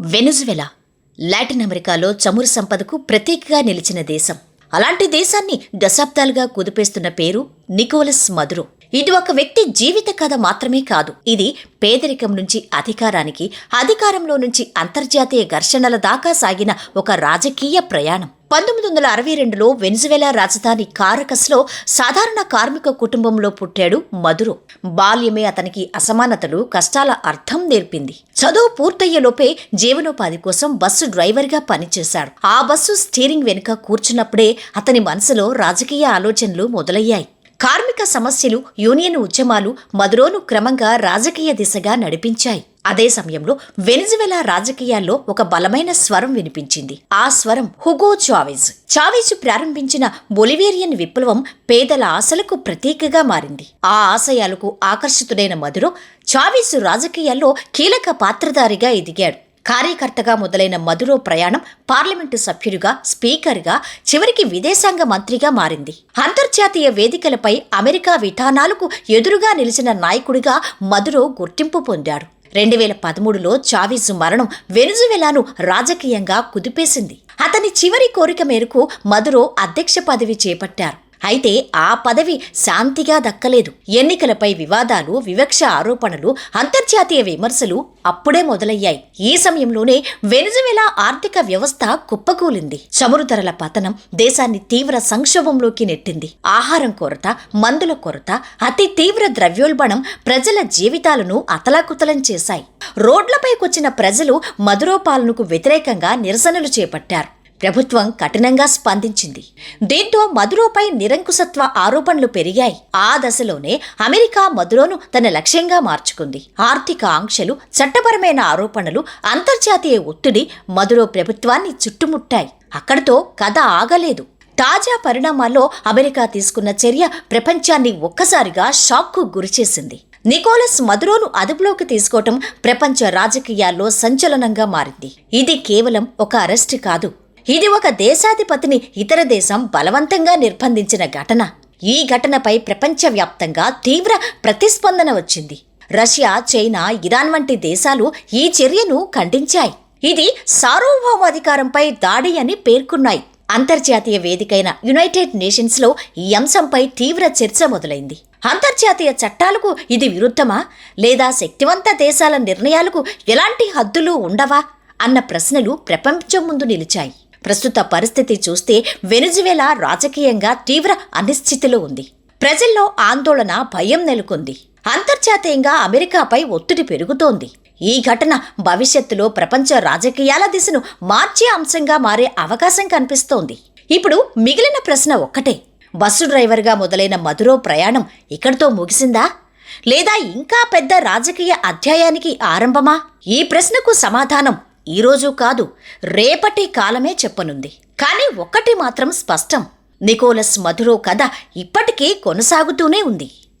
వెనుజువెలా Latin అమెరికాలో చమురు సంపదకు ప్రత్యేకగా నిలిచిన దేశం. అలాంటి దేశాన్ని దశాబ్దాలుగా కుదిపేస్తున్న పేరు నికోలస్ మధురు ఇది ఒక వ్యక్తి జీవిత కథ మాత్రమే కాదు. ఇది పేదరికం నుంచి అధికారానికి అధికారంలో నుంచి అంతర్జాతీయ ఘర్షణల దాకా సాగిన ఒక రాజకీయ ప్రయాణం. పంతొమ్మిది వందల అరవై రెండులో వెనిజువేలా రాజధాని కారకస్లో సాధారణ కార్మిక కుటుంబంలో పుట్టాడు మధురు. బాల్యమే అతనికి అసమానతలు కష్టాల అర్థం నేర్పింది. చదువు పూర్తయ్యేలోపే జీవనోపాధి కోసం బస్సు డ్రైవర్గా పనిచేశాడు. ఆ బస్సు స్టీరింగ్ వెనుక కూర్చున్నప్పుడే అతని మనసులో రాజకీయ ఆలోచనలు మొదలయ్యాయి. కార్మిక సమస్యలు యూనియన్ ఉద్యమాలు మధురోను క్రమంగా రాజకీయ దిశగా నడిపించాయి. అదే సమయంలో వెనిజువెలా రాజకీయాల్లో ఒక బలమైన స్వరం వినిపించింది. ఆ స్వరం హుగో చావెజ్. చావెజ్ ప్రారంభించిన బొలివేరియన్ విప్లవం పేదల ఆశలకు ప్రతీకగా మారింది. ఆ ఆశయాలకు ఆకర్షితుడైన మధురో చావెజ్ రాజకీయాల్లో కీలక పాత్రధారిగా ఎదిగాడు. కార్యకర్తగా మొదలైన మధురో ప్రయాణం పార్లమెంటు సభ్యుడిగా స్పీకర్గా చివరికి విదేశాంగ మంత్రిగా మారింది. అంతర్జాతీయ వేదికలపై అమెరికా విధానాలకు ఎదురుగా నిలిచిన నాయకుడిగా మధురో గుర్తింపు పొందాడు. రెండు వేల పదమూడులో చావిజ్ మరణం వెనుజువెలాను రాజకీయంగా కుదిపేసింది. అతని చివరి కోరిక మేరకు మధురో అధ్యక్ష పదవి చేపట్టారు. అయితే ఆ పదవి శాంతిగా దక్కలేదు. ఎన్నికలపై వివాదాలు వివక్ష ఆరోపణలు అంతర్జాతీయ విమర్శలు అప్పుడే మొదలయ్యాయి. ఈ సమయంలోనే వెనుజువెలా ఆర్థిక వ్యవస్థ కుప్పకూలింది. చమురు ధరల పతనం దేశాన్ని తీవ్ర సంక్షోభంలోకి నెట్టింది. ఆహారం కొరత మందుల కొరత అతి తీవ్ర ద్రవ్యోల్బణం ప్రజల జీవితాలను అతలాకుతలం చేశాయి. రోడ్లపైకొచ్చిన ప్రజలు మధురోపాలనకు వ్యతిరేకంగా నిరసనలు చేపట్టారు. ప్రభుత్వం కఠినంగా స్పందించింది. దీంతో మధురోపై నిరంకుశత్వ ఆరోపణలు పెరిగాయి. ఆ దశలోనే అమెరికా మధురోను తన లక్ష్యంగా మార్చుకుంది. ఆర్థిక ఆంక్షలు చట్టపరమైన ఆరోపణలు అంతర్జాతీయ ఒత్తిడి మధురో ప్రభుత్వాన్ని చుట్టుముట్టాయి. అక్కడితో కథ ఆగలేదు. తాజా పరిణామాల్లో అమెరికా తీసుకున్న చర్య ప్రపంచాన్ని ఒక్కసారిగా షాక్కు గురిచేసింది. నికోలస్ మధురోను అదుపులోకి తీసుకోవటం ప్రపంచ రాజకీయాల్లో సంచలనంగా మారింది. ఇది కేవలం ఒక అరెస్ట్ కాదు. ఇది ఒక దేశాధిపతిని ఇతర దేశం బలవంతంగా నిర్బంధించిన ఘటన. ఈ ఘటనపై ప్రపంచవ్యాప్తంగా తీవ్ర ప్రతిస్పందన వచ్చింది. రష్యా చైనా ఇరాన్ వంటి దేశాలు ఈ చర్యను ఖండించాయి. ఇది సార్వభౌమాధికారంపై దాడి అని పేర్కొన్నాయి. అంతర్జాతీయ వేదికైన యునైటెడ్ నేషన్స్లో ఈ అంశంపై తీవ్ర చర్చ మొదలైంది. అంతర్జాతీయ చట్టాలకు ఇది విరుద్ధమా? లేదా శక్తివంత దేశాల నిర్ణయాలకు ఎలాంటి హద్దులు ఉండవా? అన్న ప్రశ్నలు ప్రపంచం ముందు నిలిచాయి. ప్రస్తుత పరిస్థితి చూస్తే వెనుజువేలా రాజకీయంగా తీవ్ర అనిశ్చితిలో ఉంది. ప్రజల్లో ఆందోళన భయం నెలకొంది. అంతర్జాతీయంగా అమెరికాపై ఒత్తిడి పెరుగుతోంది. ఈ ఘటన భవిష్యత్తులో ప్రపంచ రాజకీయాల దిశను మార్చే అంశంగా మారే అవకాశం కనిపిస్తోంది. ఇప్పుడు మిగిలిన ప్రశ్న ఒక్కటే. బస్సు డ్రైవర్గా మొదలైన మధురో ప్రయాణం ఇక్కడితో ముగిసిందా? లేదా ఇంకా పెద్ద రాజకీయ అధ్యాయానికి ఆరంభమా? ఈ ప్రశ్నకు సమాధానం ఈరోజు కాదు రేపటి కాలమే చెప్పనుంది. కానీ ఒక్కటి మాత్రం స్పష్టం. నికోలస్ మధురో కథ ఇప్పటికీ కొనసాగుతూనే ఉంది.